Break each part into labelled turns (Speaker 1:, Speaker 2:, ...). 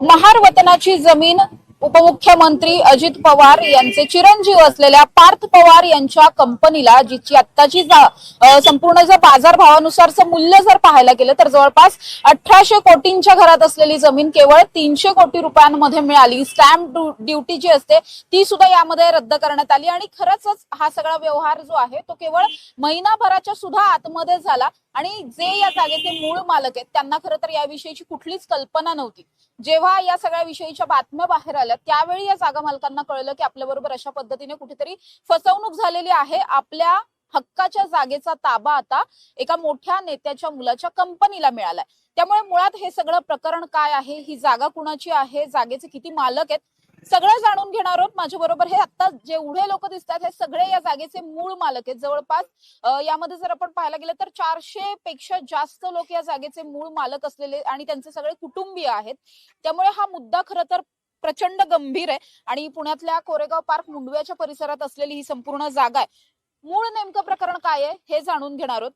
Speaker 1: महार वतनाची जमीन उपमुख्यमंत्री अजित पवार यांचे चिरंजीव असलेल्या पार्थ पवार यांच्या कंपनीला जिची आत्ताची संपूर्ण जर बाजारभावानुसारचं मूल्य जर पाहायला गेलं तर जवळपास अठराशे कोटींच्या घरात असलेली जमीन केवळ तीनशे कोटी रुपयांमध्ये मिळाली. स्टॅम्प ड्यू- ड्युटी जी असते ती सुद्धा यामध्ये रद्द करण्यात आली. आणि खरंच हा सगळा व्यवहार जो आहे तो केवळ महिनाभराच्या सुद्धा आतमध्ये झाला. आणि जे या जागेचे मूळ मालक आहेत त्यांना खरं तर याविषयीची कुठलीच कल्पना नव्हती. जेव्हा या सगळ्या विषयीच्या बातम्या बाहेर आल्या त्यावेळी या जागा मालकांना कळलं की आपल्या बरोबर अशा पद्धतीने कुठेतरी फसवणूक झालेली आहे. आपल्या हक्काच्या जागेचा ताबा आता एका मोठ्या नेत्याच्या मुलाच्या कंपनीला मिळालाय. त्यामुळे मुळात हे सगळं प्रकरण काय आहे? ही जागा कुणाची आहे? जागेचे किती मालक आहेत? सगळं जाणून घेणार आहोत. माझ्या बरोबर हे आता जेवढे लोक दिसतात हे सगळे या जागेचे मूळ मालक आहेत. जवळपास यामध्ये जर आपण पाहायला गेलं तर चारशे पेक्षा जास्त लोक या जागेचे मूळ मालक असलेले आणि त्यांचे सगळे कुटुंबीय आहेत. त्यामुळे हा मुद्दा खरं तर प्रचंड गंभीर आहे आणि पुण्यातल्या कोरेगाव पार्क मुंडव्याच्या परिसरात असलेली ही संपूर्ण जागा आहे. मूळ नेमकं प्रकरण काय आहे हे जाणून घेणार आहोत.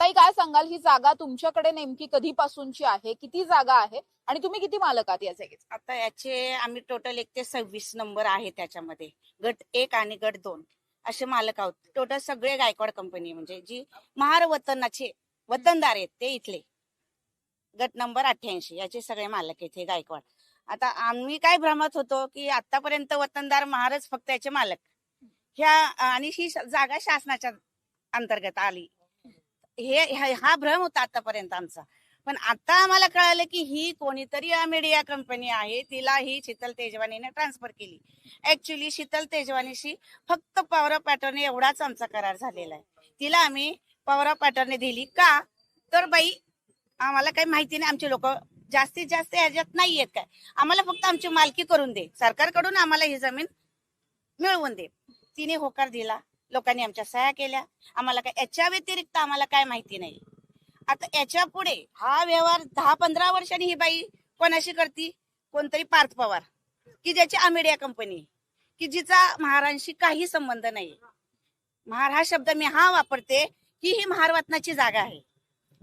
Speaker 1: ताई काय सांगाल? ही जागा तुमच्याकडे नेमकी कधीपासूनची आहे? किती जागा आहे? आणि तुम्ही किती मालक आहात या जागेचे
Speaker 2: आता याचे आम्ही टोटल एक ते सव्वीस नंबर आहे त्याच्यामध्ये. गट एक आणि गट दोन असे मालक आहोत. टोटल सगळे गायकवाड कंपनी म्हणजे जी महार वतनाचे वतनदार आहेत ते इथले. गट नंबर अठ्ठ्याऐंशी याचे सगळे मालक आहेत हे गायकवाड. आता आम्ही काय भ्रमत होतो की आतापर्यंत वतनदार महारच फक्त याचे मालक. ह्या आणि ही जागा शासनाच्या अंतर्गत आली. हे हा भ्रम होता आतापर्यंत आमचा. पण आता आम्हाला कळालं की ही कोणीतरी मीडिया कंपनी आहे तिला ही शीतल तेजवानीने ट्रान्सफर केली. ऍक्च्युली शीतल तेजवानीशी फक्त पॉवर पॅटर्न एवढाच आमचा करार झालेला आहे. तिला आम्ही पॉवर ऑफ पॅटर्न दिली का? तर बाई आम्हाला काही माहिती नाही. आमचे लोक जास्तीत जास्त ह्याच्यात नाही आहेत काय? आम्हाला फक्त आमची मालकी करून दे. सरकारकडून आम्हाला ही जमीन मिळवून दे. तिने होकार दिला. लोकांनी आमच्या सह्या केल्या. आम्हाला काय याच्या व्यतिरिक्त आम्हाला काय माहिती नाही. आता याच्यापुढे हा व्यवहार दहा पंधरा वर्षांनी ही बाई कोणाशी करती? कोणतरी पार्थ पवार. की ज्याची आमेडिया कंपनी की जिचा महारांशी काही संबंध नाही. महार हा शब्द मी हा वापरते की ही महारवतनाची जागा आहे.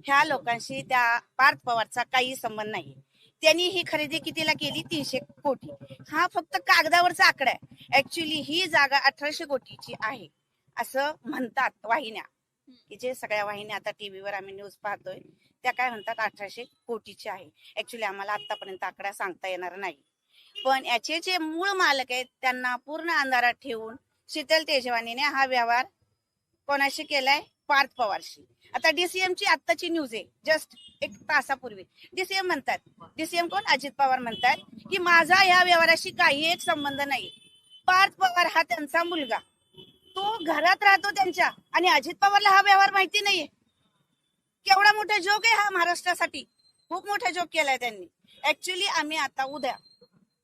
Speaker 2: ह्या लोकांशी त्या पार्थ पवारचा काही संबंध नाही. त्यांनी ही खरेदी कितीला केली? तीनशे कोटी. हा फक्त कागदावरचा आकडा आहे. ऍक्च्युली ही जागा अठराशे कोटीची आहे. असं म्हणतात वाहिन्या. की जे सगळ्या वाहिन्या आता टीव्हीवर आम्ही न्यूज पाहतोय त्या काय म्हणतात अठराशे कोटीची आहे. ऍक्च्युली आम्हाला आतापर्यंत आकडा सांगता येणार नाही. पण याचे जे मूळ मालक आहेत त्यांना पूर्ण अंधारात ठेवून शीतल तेजवानीने हा व्यवहार कोणाशी केलाय? पार्थ पवारशी. आता डीसीएम ची आत्ताची न्यूज आहे जस्ट एक तासापूर्वी. डीसीएम म्हणतात डीसीएम कोण? अजित पवार म्हणतात की माझा या व्यवहाराशी काही एक संबंध नाही. पार्थ पवार हा त्यांचा मुलगा. तो घरात राहतो त्यांच्या. आणि अजित पवारला हा व्यवहार माहिती नाहीये. केवढा मोठा जोक आहे हा महाराष्ट्रासाठी. खूप मोठा जोक केलाय त्यांनी. ऍक्च्युली आम्ही आता उद्या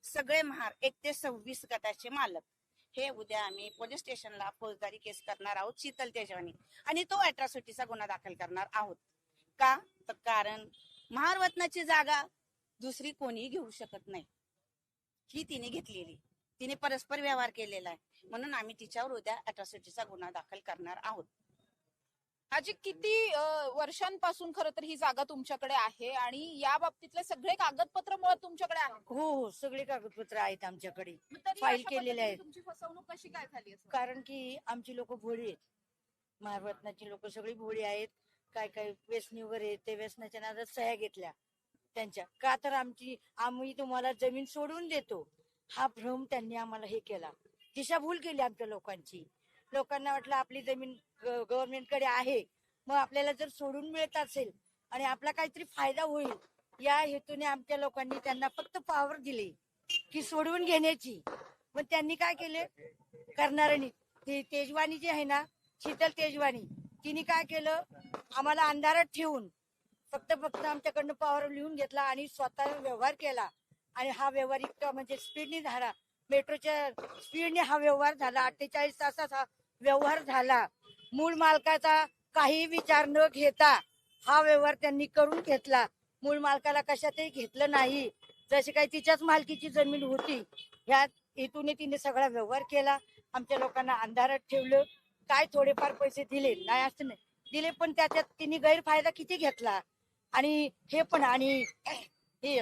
Speaker 2: सगळे महार एक ते सव्वीस गटाचे मालक. हे उद्या आम्ही पोलीस स्टेशनला फौजदारी केस करणार आहोत शीतल तेजवानी. आणि तो अट्रॉसिटीचा गुन्हा दाखल करणार आहोत. का? तर कारण महारवतनाची जागा दुसरी कोणीही घेऊ शकत नाही. ही तिने घेतलेली. तिने परस्पर व्यवहार केलेला आहे. म्हणून आम्ही तिच्यावर उद्या अॅट्रॉसिटीचा गुन्हा दाखल करणार आहोत.
Speaker 1: आजी किती वर्षांपासून खरं तर ही जागा तुमच्याकडे आहे आणि या बाबतीतले सगळे कागदपत्र मुळात तुमच्याकडे आहेत?
Speaker 3: हो हो सगळे कागदपत्र आहेत आमच्याकडे. फाईल केलेले आहेत.
Speaker 1: तुमची फसवणूक कशी काय झाली
Speaker 3: कारण की आमची लोक भोळी आहेत. महारत्नाची लोक सगळी भोळी आहेत. काय काय व्यसनी वगैरे ते व्यसनाच्या नादात सह्या घेतल्या त्यांच्या. का तर आमची आम्ही तुम्हाला जमीन सोडून देतो. हा भ्रम त्यांनी आम्हाला हे केला. दिशाभूल केली आमच्या लोकांची. लोकांना वाटलं आपली जमीन गव्हर्नमेंटकडे आहे. मग आपल्याला जर सोडून मिळत असेल आणि आपला काहीतरी फायदा होईल या हेतूने आमच्या लोकांनी त्यांना फक्त पावर दिली की सोडवून घेण्याची. मग त्यांनी काय केले? करणाऱ्यांनी. ते तेजवानी जी आहे ना शीतल तेजवानी तिने काय केलं? आम्हाला अंधारात ठेवून फक्त फक्त आमच्याकडनं पॉवर लिहून घेतला आणि स्वतः व्यवहार केला. आणि हा व्यवहार इतका म्हणजे स्पीडने झाला. मेट्रोच्या स्पीडने हा व्यवहार झाला. अठ्ठेचाळीस तासात हा व्यवहार झाला. मूळ मालकाचा काही विचार न घेता हा व्यवहार त्यांनी करून घेतला. मूळ मालकाला कशातही घेतलं नाही. जशी काही तिच्याच मालकीची जमीन होती ह्या हेतूने तिने सगळा व्यवहार केला. आमच्या लोकांना अंधारात ठेवलं. काय थोडेफार पैसे दिले? नाही असं नाही. दिले पण त्याच्यात तिने गैरफायदा किती घेतला? आणि हे पण आणि हे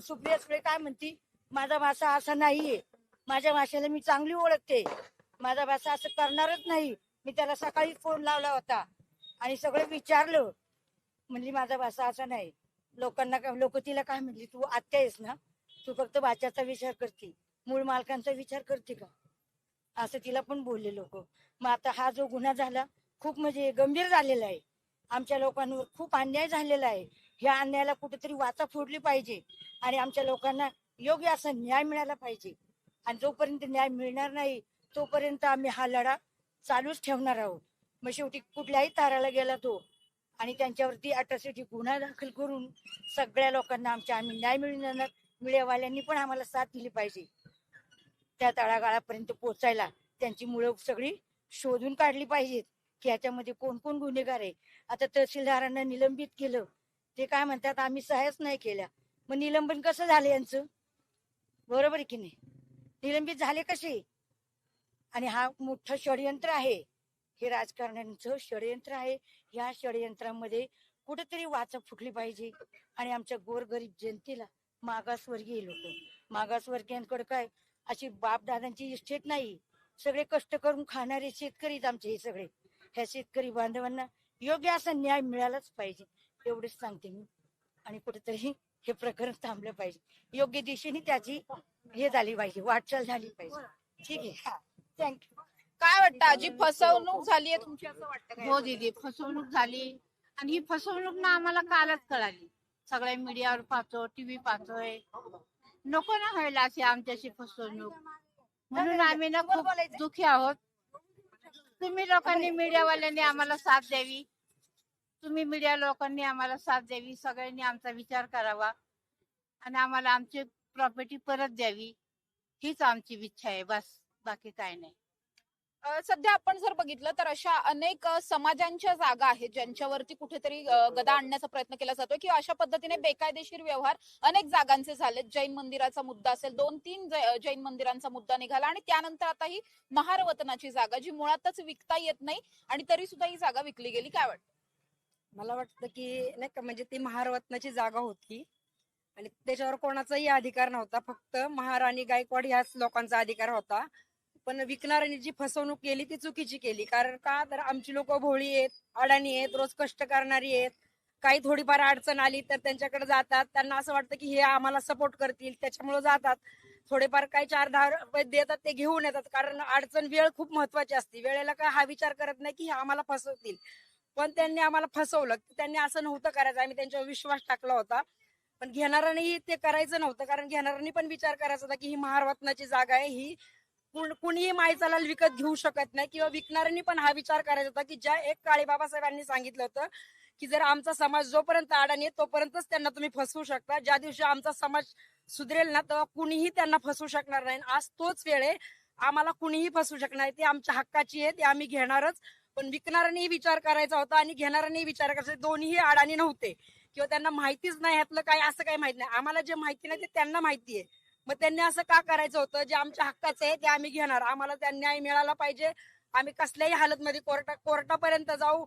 Speaker 3: सुप्रिया सुळे काय म्हणती? माझा भाषा असा नाहीये. माझ्या भाषेला मी चांगली ओळखते. माझा भाषा असं करणारच नाही. मी त्याला सकाळी फोन लावला होता. आणि सगळं विचारलं. म्हणली माझा भाषा असा नाही. लोकांना लोक तिला काय म्हणली तू आत्या आहेस ना? तू फक्त भाच्याचा विचार करते. मूळ मालकांचा विचार करते का? असं तिला पण बोलले लोक. मग आता हा जो गुन्हा झाला खूप म्हणजे गंभीर झालेला आहे. आमच्या लोकांवर खूप अन्याय झालेला आहे. ह्या अन्यायाला कुठेतरी वाचा फोडली पाहिजे. आणि आमच्या लोकांना योग्य असा न्याय मिळाला पाहिजे. आणि जोपर्यंत न्याय मिळणार नाही तोपर्यंत आम्ही हा लढा चालूच ठेवणार आहोत. मग शेवटी कुठल्याही ताराला गेला तो आणि त्यांच्यावरती अट्रॉसिटी गुन्हा दाखल करून सगळ्या लोकांना आमच्या आम्ही न्याय मिळून देणार मीडियावाल्यांनी पण आम्हाला साथ दिली पाहिजे. त्या तळागाळापर्यंत पोहोचायला त्यांची मुलं सगळी शोधून काढली पाहिजेत की याच्यामध्ये कोण कोण गुन्हेगार आहे. आता तहसीलदारांना निलंबित केलं ते काय म्हणतात आम्ही सहाय्यच नाही केल्या. मग निलंबन कसं झालं यांचं? बरोबर की नाही? निलंबित झाले कसे? आणि हा मोठं षडयंत्र आहे. हे राजकारण्यांचं षडयंत्र आहे. या षडयंत्रामध्ये कुठेतरी वाचा फुटली पाहिजे. आणि आमच्या गोरगरीब जनतेला मागासवर्गीय लोक. मागासवर्गीयांकडे काय? अशी बापदादांची इस्टेट नाही. सगळे कष्ट करून खाणारे शेतकरीच आमचे हे सगळे. ह्या शेतकरी बांधवांना योग्य असा न्याय मिळालाच पाहिजे. एवढेच सांगते मी. आणि कुठेतरी हे प्रकरण थांबलं पाहिजे. योग्य दिशेने त्याची हे झाली पाहिजे वाटचाल झाली पाहिजे. ठीक आहे. थँक्यू
Speaker 1: काय वाटतं आजी फसवणूक झाली आहे तुमची असं वाटतं काय?
Speaker 4: हो दीदी फसवणूक झाली. आणि ही फसवणूक ना आम्हाला कालच कळाली. सगळ्या मीडियावर पाहतो टीव्ही पाहतोय. नको ना व्हायला अशी आमच्याशी फसवणूक. म्हणून आम्ही ना खूप दुखी आहोत. तुम्ही लोकांनी मीडियावाल्यांनी आम्हाला साथ द्यावी. तुम्ही मीडिया लोकांनी आम्हाला साथ द्यावी सगळ्यांनी आमचा विचार करावा आणि आम्हाला आमची प्रॉपर्टी परत द्यावी हीच आमची इच्छा आहे बस बाकी काय नाही.
Speaker 1: सध्या आपण जर बघितलं तर अशा अनेक समाजांच्या जागा आहेत ज्यांच्यावरती कुठेतरी गदा आणण्याचा प्रयत्न केला जातोय किंवा अशा पद्धतीने बेकायदेशीर व्यवहार अनेक जागांचे झालेत. जैन मंदिराचा मुद्दा असेल दोन तीन जैन मंदिरांचा मुद्दा निघाला आणि त्यानंतर आता ही महारवतनाची जागा जी मुळातच विकता येत नाही आणि तरी सुद्धा ही जागा विकली गेली. काय वाटतं?
Speaker 5: मला वाटतं की नाही का म्हणजे ती महारत्नाची जागा होती. आणि त्याच्यावर कोणाचाही अधिकार नव्हता. फक्त महाराणी गायकवाड ह्याच लोकांचा अधिकार होता. पण विकणाऱ्यांनी जी फसवणूक केली ती चुकीची केली. कारण का? तर आमची लोक भोळी आहेत अडाणी आहेत रोज कष्ट करणारी आहेत. काही थोडीफार अडचण आली तर त्यांच्याकडे जातात. त्यांना असं वाटतं की हे आम्हाला सपोर्ट करतील. त्याच्यामुळे जातात. थोडेफार काही चार दहा रुपये देतात ते घेऊन येतात. कारण अडचण वेळ खूप महत्वाची असते. वेळेला काय हा विचार करत नाही की हे आम्हाला फसवतील. पण त्यांनी आम्हाला फसवलं. त्यांनी असं नव्हतं करायचं. आम्ही त्यांच्यावर विश्वास टाकला होता. पण घेणाऱ्यांनी ते करायचं नव्हतं. कारण घेणाऱ्यांनी पण विचार करायचा होता की ही महारत्नाची जागा आहे. ही कुणीही मायचाला विकत घेऊ शकत नाही किंवा विकणाऱ्यांनी पण हा विचार करायचा होता की ज्या एक काळे बाबासाहेबांनी सांगितलं होतं की जर आमचा समाज जोपर्यंत अडाणी आहे तोपर्यंतच त्यांना तुम्ही फसवू शकता. ज्या दिवशी आमचा समाज सुधरेल ना तेव्हा कुणीही त्यांना फसवू शकणार नाही. आज तोच वेळ आहे. आम्हाला कुणीही फसवू शकणार ते आमच्या हक्काची आहे. ते आम्ही घेणारच. पण विकणाऱ्यांनी विचार करायचा होता आणि घेणाऱ्यांनी विचार करायचा. दोन्हीही अडाणी नव्हते. किंवा त्यांना माहितीच नाही ह्यातलं काय असं काही माहिती नाही. आम्हाला जे माहिती नाही ते त्यांना माहिती आहे. मग त्यांनी असं का करायचं होतं? जे आमच्या हक्काचं आहे ते आम्ही घेणार. आम्हाला त्या न्याय मिळाला पाहिजे. आम्ही कसल्याही हालतमध्ये कोर्टा कोर्टापर्यंत जाऊ.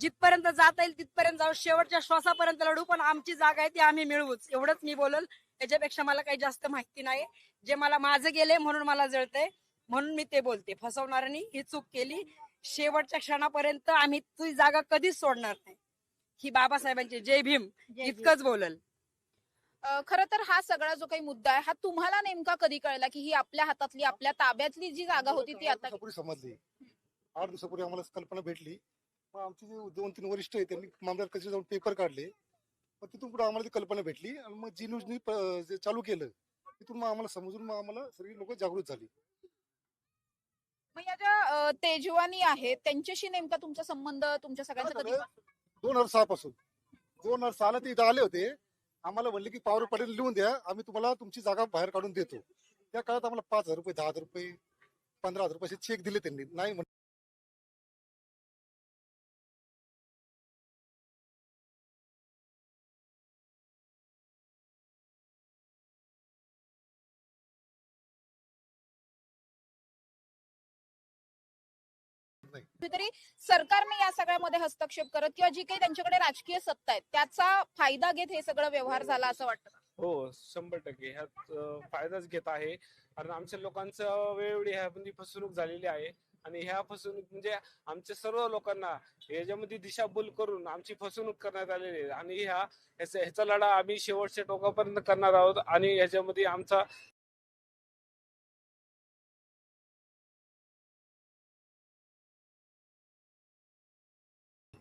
Speaker 5: जिथपर्यंत जाता येईल तिथपर्यंत जाऊ. शेवटच्या श्वासापर्यंत लढू पण आमची जागा आहे ती आम्ही मिळवूच. एवढंच मी बोलल. याच्यापेक्षा मला काही जास्त माहिती नाही. जे मला माझं गेले म्हणून मला जळतंय. म्हणून मी ते बोलते. फसवणाऱ्यांनी ही चूक केली. शेवटच्या क्षणापर्यंत आम्ही ती जागा कधीच सोडणार नाही. ही बाबासाहेबांची जय भीम. इतकंच बोलल.
Speaker 1: खरं तर हा सगळा जो काही मुद्दा आहे हा तुम्हाला नेमका कधी कळला की ही आपल्या हातातली आपल्या ताब्यातली जी जागा होती ती आता
Speaker 6: समजली. आठ दिवसापूर्वी आम्हाला कल्पना भेटली. मग आमचे जे दोन तीन वरिष्ठ आहेत त्यांनी मामदार कचेरी जाऊन पेपर काढले. मग तिथून पुढे आम्हाला ती कल्पना भेटली आणि मग जी न्यूजनी चालू केलं तिथून मग आम्हाला समजून मग आम्हाला सगळी लोक जागृत झाली.
Speaker 1: मग या ज्या तेजवानी आहेत त्यांच्याशी नेमका तुमचा संबंध तुमच्या सगळ्यांचा कधी
Speaker 6: दोन हजार सहा पासून दोन हजार सहाला ते इथं आले होते. आम्हाला म्हणले की पॉवर पटेल लिहून द्या. आम्ही तुम्हाला तुमची जागा बाहेर काढून देतो. त्या काळात आम्हाला पाच हजार रुपये दहा हजार रुपये पंधरा हजार रुपये चेक दिले त्यांनी. नाही
Speaker 1: कुठेतरी सरकारने या सगळ्यामध्ये हस्तक्षेप करत किंवा जी काही त्यांच्याकडे राजकीय सत्ता आहे त्याचा फायदा घेत हे सगळं व्यवहार झाला असं वाटतं
Speaker 7: हो शंभर टक्के. ह्यात फायदाच घेत आहे. कारण आमच्या लोकांचं वेळोवेळी ह्यामध्ये म्हणजे फसवणूक झालेली आहे. आणि ह्या फसवणूक म्हणजे आमच्या सर्व लोकांना याच्यामध्ये दिशाभूल करून आमची फसवणूक करण्यात आलेली आहे. आणि ह्या ह्याचा लढा आम्ही शेवटच्या टोकापर्यंत करणार आहोत. आणि ह्याच्यामध्ये आमचा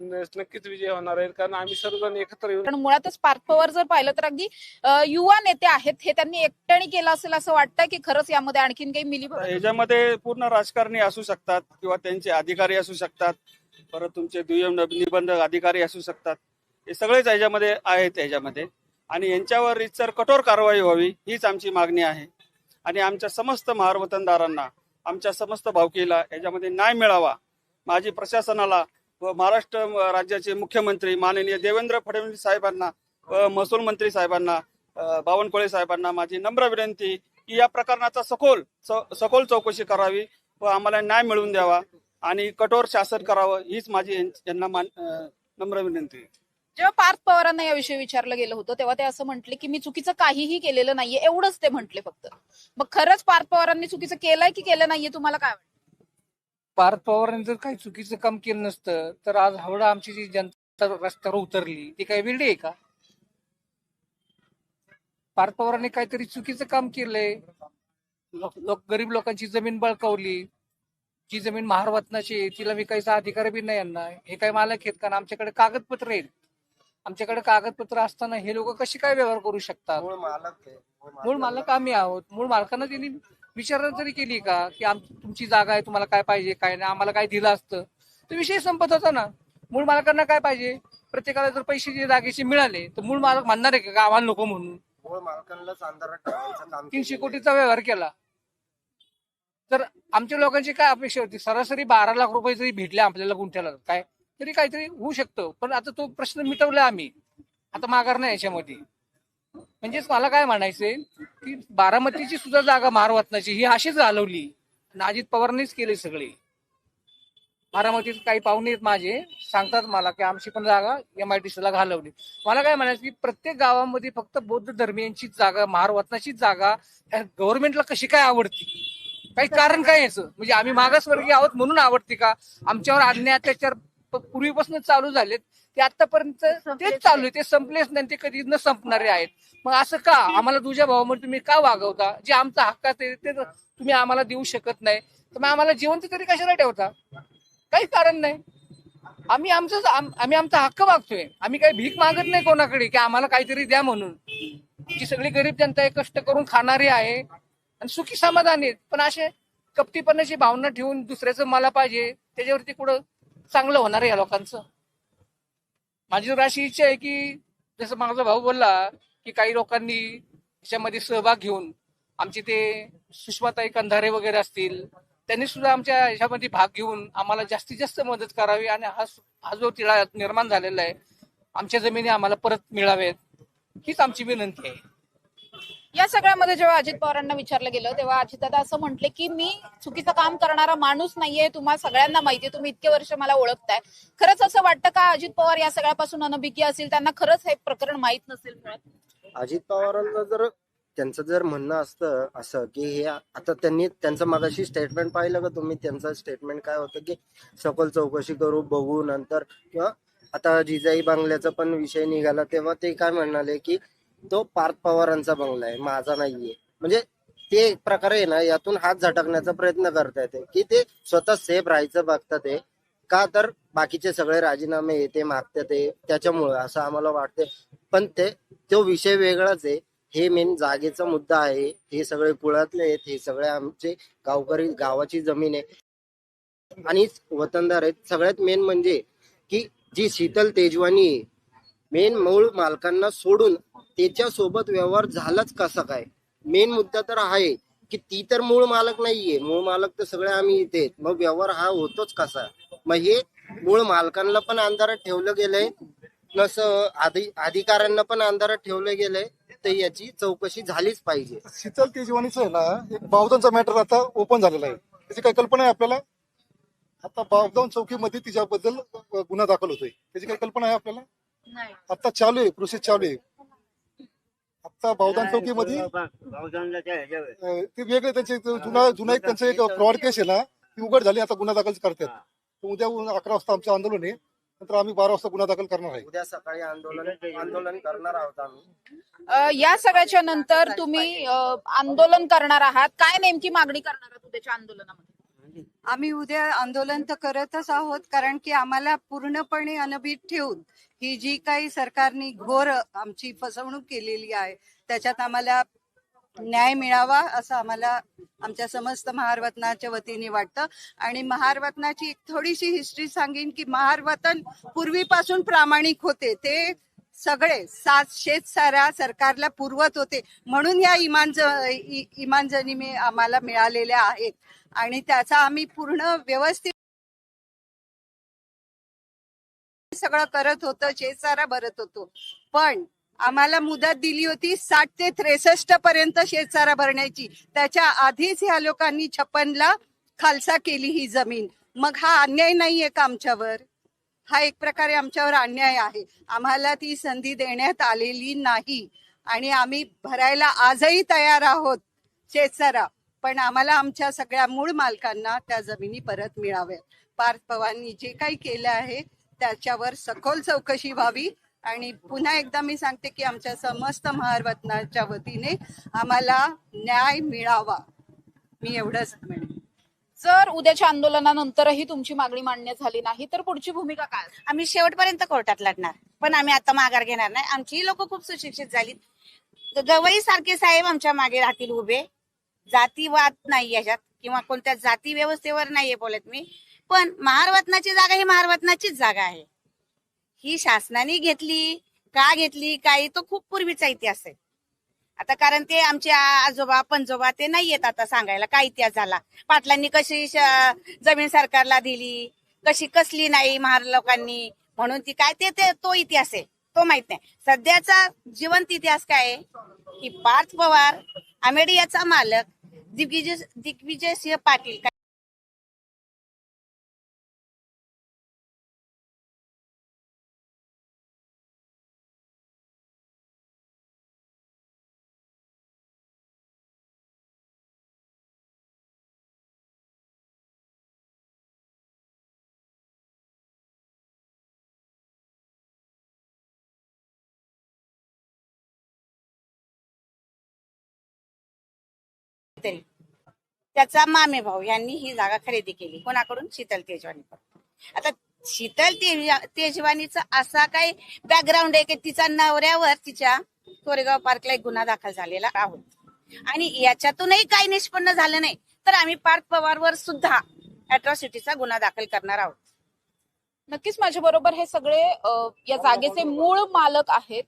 Speaker 7: नक्कीच विजय होणार आहे कारण आम्ही सर्वजण एकत्र येऊन
Speaker 1: कारण मुळातच पार्थ पवार जर पाहिलं तर अगदी अ, युवा नेते आहेत हे त्यांनी एकट्याने केलं असेल असं वाटतं की खरंच यामध्ये आणखीन काही मिली
Speaker 8: याच्यामध्ये पूर्ण राजकारणी असू शकतात किंवा त्यांचे अधिकारी असू शकतात परत तुमचे दुय्यम निबंधक अधिकारी असू शकतात. हे सगळेच याच्यामध्ये आहेत याच्यामध्ये आणि यांच्यावर इतर कठोर कारवाई व्हावी हीच आमची मागणी आहे. आणि आमच्या समस्त महार वतनदारांना आमच्या समस्त भावकीला याच्यामध्ये न्याय मिळावा माझी प्रशासनाला व महाराष्ट्र राज्याचे मुख्यमंत्री माननीय देवेंद्र फडणवीस साहेबांना व महसूल मंत्री साहेबांना बावनकुळे साहेबांना माझी नम्र विनंती की या प्रकरणाचा सखोल सखोल चौकशी करावी व आम्हाला न्याय मिळवून द्यावा आणि कठोर शासन करावं हीच माझी यांना मान नम्र विनंती.
Speaker 1: जेव्हा पार्थ पवारांना याविषयी विचारलं गेलं होतं तेव्हा ते असं म्हटले की मी चुकीचं काहीही केलेलं नाहीये एवढंच ते म्हटले फक्त. मग खरंच पार्थ पवारांनी चुकीचं केलंय की केलं नाहीये तुम्हाला काय वाटतं?
Speaker 9: पार्थ पवारांनी जर काही चुकीचं काम केलं नसतं तर आज हावडा आमची जी जनता रस्त्यावर उतरली ती काही वेगळी आहे का? पार्थ पवारांनी काहीतरी चुकीचं काम केलंय. लोक गरीब लोकांची जमीन बळकावली. जी जमीन महारवतनाची आहे, तिला विकायचा अधिकार बी नाही यांना. हे काय मालक आहेत कारण आमच्याकडे कागदपत्र आहेत. आमच्याकडे कागदपत्र असताना हे लोक कशी काय व्यवहार करू शकतात? मूळ मालक आम्ही आहोत. मूळ मालकांना त्यांनी विचारणा तरी केली का? की आम तुमची जागा आहे तुम्हाला काय पाहिजे काय नाही आम्हाला काय दिलं असतं? तर विषय संपत होता ना. मूळ मालकांना काय पाहिजे? प्रत्येकाला जर पैसे जागेचे मिळाले तर मूळ मालक म्हणणार आहे का आम्हाला नको म्हणून. तीनशे कोटीचा व्यवहार केला. तर आमच्या लोकांची काय अपेक्षा होती? सरासरी बारा लाख रुपये जरी भेटले आपल्याला गुंठ्याला काय? तरी काहीतरी होऊ शकतं. पण आता तो प्रश्न मिटवला आम्ही. आता माघार नाही याच्यामध्ये. म्हणजेच मला काय म्हणायचंय की बारामतीची सुद्धा जागा मारवतनाची ही अशीच घालवली. अजित पवारांनीच केली सगळे. बारामतीत काही पाहुणे आहेत माझे सांगतात मला की आमची पण जागा एम आय टी ला घालवली. मला काय म्हणायचं की प्रत्येक गावामध्ये फक्त बौद्ध धर्मियांची जागा महारवतनाचीच जागा गव्हर्नमेंटला कशी काय आवडती? काही कारण काय याचं? म्हणजे आम्ही मागासवर्गीय आहोत म्हणून आवडते का? आमच्यावर अन्याय अत्याचार पूर्वीपासून चालू झालेत. ते आतापर्यंत तेच चालू आहे. ते संपलेच नाही. ते कधी न संपणारे आहेत. मग असं का? आम्हाला तुझ्या भावामध्ये तुम्ही का वागवता? जे आमचा हक्कात आहे ते तुम्ही आम्हाला देऊ शकत नाही. तर मग आम्हाला जिवंत तरी कशाला ठेवता? काही कारण नाही. आम्ही आमचं आम- आम्ही आमचा हक्क मागतोय. आम्ही काही भीक मागत नाही कोणाकडे की आम्हाला काहीतरी द्या म्हणून. जी सगळी गरीब जनता आहे कष्ट करून खाणारी आहे. आणि सुखी समाधानी आहेत. पण असे कपटीपणाची भावना ठेवून दुसऱ्याचं मला पाहिजे त्याच्यावरती कुठं चांगलं होणार आहे या लोकांचं. माझी राशी इच्छा आहे की जसं माझा भाऊ बोलला की काही लोकांनी त्याच्यामध्ये सहभाग घेऊन आमचे ते सुषमाताई कंधारे वगैरे असतील त्यांनी सुद्धा आमच्या ह्याच्यामध्ये भाग घेऊन आम्हाला जास्तीत जास्त मदत करावी आणि हा हा जो तिळा निर्माण झालेला आहे आमच्या जमिनी आम्हाला परत मिळावेत हीच आमची विनंती आहे.
Speaker 1: या सगळ्यामध्ये जेव्हा अजित पवारांना विचारलं गेलं तेव्हा अजितदादा असं म्हटले की मी चुकीचं काम करणारा माणूस नाहीये तुम्हाला सगळ्यांना माहितीये तुम्ही इतके वर्ष मला ओळखताय. खरंच असं वाटतं का अजित पवार या सगळ्यापासून अनभिज्ञ असतील त्यांना खरंच हे प्रकरण माहीत नसेल मुळात.
Speaker 10: अजित पवारांना जर त्यांचं जर म्हणणं असतं असं की हे आता त्यांनी त्यांचं मगाशी स्टेटमेंट पाहिलं का तुम्ही? त्यांचं स्टेटमेंट काय होतं की सखोल चौकशी करू बघू नंतर. किंवा आता जिजाई बंगल्याचा पण विषय निघाला तेव्हा ते काय म्हणाले की तो पार्थ पवारांचा बंगला आहे माझा नाहीये. म्हणजे ते एक प्रकारे आहे ना यातून हात झटकण्याचा प्रयत्न करतायत की ते स्वतः सेफ राहायचं बघतात का तर बाकीचे सगळे राजीनामे येते मागतात ते. असं आम्हाला वाटते पण ते तो विषय वेगळाच आहे. हे मेन जागेचा मुद्दा आहे. हे सगळे कुळातले आहेत. हे सगळे आमचे गावकरी गावाची जमीन आहे. आणि वतनदार आहेत. सगळ्यात मेन म्हणजे की जी शीतल तेजवानी आहे मेन मूळ मालकांना सोडून त्याच्या सोबत व्यवहार झालाच कसा काय? मेन मुद्दा तर आहे की ती तर मूळ मालक नाहीये. मूळ मालक तर सगळे आम्ही इथे. मग व्यवहार हा होतोच कसा? मग हे मूळ मालकांना पण अंधारात ठेवलं गेलंय. प्लस अधि अधिकाऱ्यांना पण अंधारात ठेवलं गेलंय. तर याची चौकशी झालीच पाहिजे.
Speaker 6: शीतल तेजवानीचं आहे ना एक बावदानचा मॅटर आता ओपन झालेला आहे. त्याची काही कल्पना आहे आपल्याला? आता बावदान चौकीमध्ये तिच्याबद्दल गुन्हा दाखल होतोय. त्याची काही कल्पना आहे आपल्याला?
Speaker 4: नाही.
Speaker 6: आता चालू आहे प्रोसेस चालू आहे. आता बावधान चौकीमध्ये? अं, ते वेगळे त्यांचे जुना जुना एक त्यांचं एक फ्रॉड केस आहे ना ती उघड झाली आता गुन्हा दाखल करतात. तर उद्या अकरा वाजता आमचं आंदोलन आहे नंतर आम्ही बारा वाजता गुन्हा दाखल करणार आहे.
Speaker 10: उद्या सकाळी आंदोलन आंदोलन करणार आहोत आम्ही.
Speaker 1: अ, या सगळ्याच्या नंतर तुम्ही अ, आंदोलन करणार आहात. काय नेमकी मागणी करणार आहात उद्याच्या आंदोलनामध्ये?
Speaker 11: आम्ही उद्या आंदोलन तर करतच आहोत कारण की आम्हाला पूर्णपणे अनभित ठेवून ही जी काही सरकारने घोर आमची फसवणूक केलेली आहे त्याच्यात आम्हाला न्याय मिळावा असं आम्हाला आमच्या समस्त महारवतनाच्या वतीने वाटतं. आणि महारवतनाची एक थोडीशी हिस्ट्री सांगेन की महारवतन पूर्वीपासून प्रामाणिक होते. ते सगळे सात शेत साऱ्या सरकारला पुरवत होते. म्हणून या इमानज इमानजनी आम्हाला मिळालेल्या आहेत. आणि त्याचा आम्ही पूर्ण व्यवस्थित सगळं करत होतो शेतसारा भरत होतो. पण आम्हाला मुदत दिली होती साठ ते त्रेसष्ट पर्यंत शेतसारा भरण्याची. त्याच्या आधीच ह्या लोकांनी छप्पनला खालसा केली ही जमीन. मग हा अन्याय नाहीये का आमच्यावर? हा एक प्रकारे आमच्यावर अन्याय आहे. आम्हाला ती संधी देण्यात आलेली नाही. आणि आम्ही भरायला आजही तयार आहोत शेतसारा पण आम्हाला आमच्या सगळ्या मूळ मालकांना त्या जमिनी परत मिळाव्या पार्थ पवारांनी जे काही केलं आहे त्याच्यावर सखोल चौकशी व्हावी. आणि पुन्हा एकदा मी सांगते की आमच्या समस्त महारवतनाच्या वतीने आम्हाला न्याय मिळावा. मी एवढंच म्हणेन.
Speaker 1: जर उद्याच्या आंदोलनानंतरही तुमची मागणी मान्य झाली नाही तर पुढची भूमिका काय?
Speaker 2: आम्ही शेवटपर्यंत कोर्टात लढणार. पण आम्ही आता माघार घेणार नाही. आमची लोक खूप सुशिक्षित झालीत. गवई सारखे साहेब आमच्या मागे राहतील उभे. जातीवाद नाही याच्यात किंवा कोणत्या जाती व्यवस्थेवर नाहीये बोलत मी. पण महारवतनाची जागा ही महारवतनाचीच जागा आहे. ही शासनाने घेतली का घेतली काही तो खूप पूर्वीचा इतिहास आहे. आता कारण ते आमचे आजोबा पंजोबा ते नाही येत आता सांगायला काय इतिहास झाला? पाटलांनी कशी जमीन सरकारला दिली? कशी कसली नाही महार लोकांनी? म्हणून ती काय ते ते तो इतिहास आहे. तो माहीत नाही. सध्याचा जिवंत इतिहास काय आहे? की पार्थ पवार अमेडियाचा मालक दिग्विजय दिग्विजय सिंह पाटील. तरी. त्याचा मामे भाऊ यांनी ही जागा खरेदी केली. कोणाकडून? शीतल तेजवानी आता शीतल तेजवानीचा असा काही बॅकग्राऊंड आहे की तिचा नवऱ्यावर तिच्या कोरेगाव पार्कला एक गुन्हा दाखल झालेला आहोत आणि याच्यातूनही काही निष्पन्न झालं नाही. तर आम्ही पार्थ पवारवर सुद्धा अट्रॉसिटीचा गुन्हा दाखल करणार आहोत.
Speaker 1: नक्कीच माझ्या बरोबर हे सगळे या जागेचे मूळ मालक आहेत.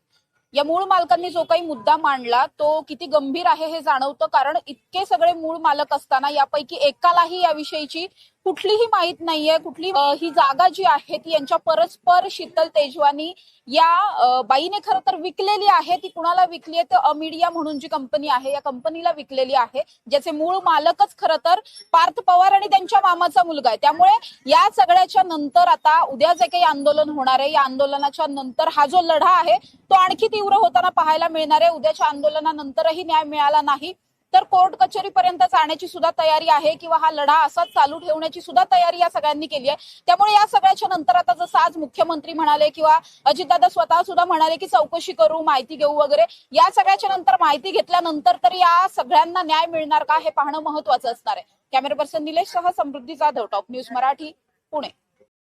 Speaker 1: या मूळ मालकांनी जो काही मुद्दा मांडला तो किती गंभीर आहे हे जाणवतं? कारण इतके सगळे मूळ मालक असताना यापैकी एकालाही याविषयीची कुठलीही माहीत नाहीये कुठली ही जागा जी आहे ती यांच्या परस्पर शीतल तेजवानी या बाईने खरं तर विकलेली आहे ती कुणाला विकली आहे? तर अमिडिया म्हणून जी कंपनी आहे या कंपनीला विकलेली आहे ज्याचे मूळ मालकच खरं तर पार्थ पवार आणि त्यांच्या मामाचा मुलगा आहे. त्यामुळे या सगळ्याच्या नंतर आता उद्या जे काही आंदोलन होणार आहे या आंदोलनाच्या नंतर हा जो लढा आहे तो आणखी तीव्र होताना पाहायला मिळणार आहे. उद्याच्या आंदोलनानंतरही न्याय मिळाला नाही. तर कोर्ट कचेरीपर्यंत जाण्याची सुद्धा तयारी आहे किंवा हा लढा असाच चालू ठेवण्याची सुद्धा तयारी या सगळ्यांनी केली आहे. त्यामुळे या सगळ्याच्या नंतर आता जसं आज मुख्यमंत्री म्हणाले किंवा अजितदादा स्वतः सुद्धा म्हणाले की चौकशी करू माहिती घेऊ वगैरे या सगळ्याच्या नंतर माहिती घेतल्यानंतर तर या सगळ्यांना न्याय मिळणार का हे पाहणं महत्वाचं असणार आहे. कॅमेरा पर्सन निलेश सह समृद्धी जाधव टॉप न्यूज मराठी पुणे.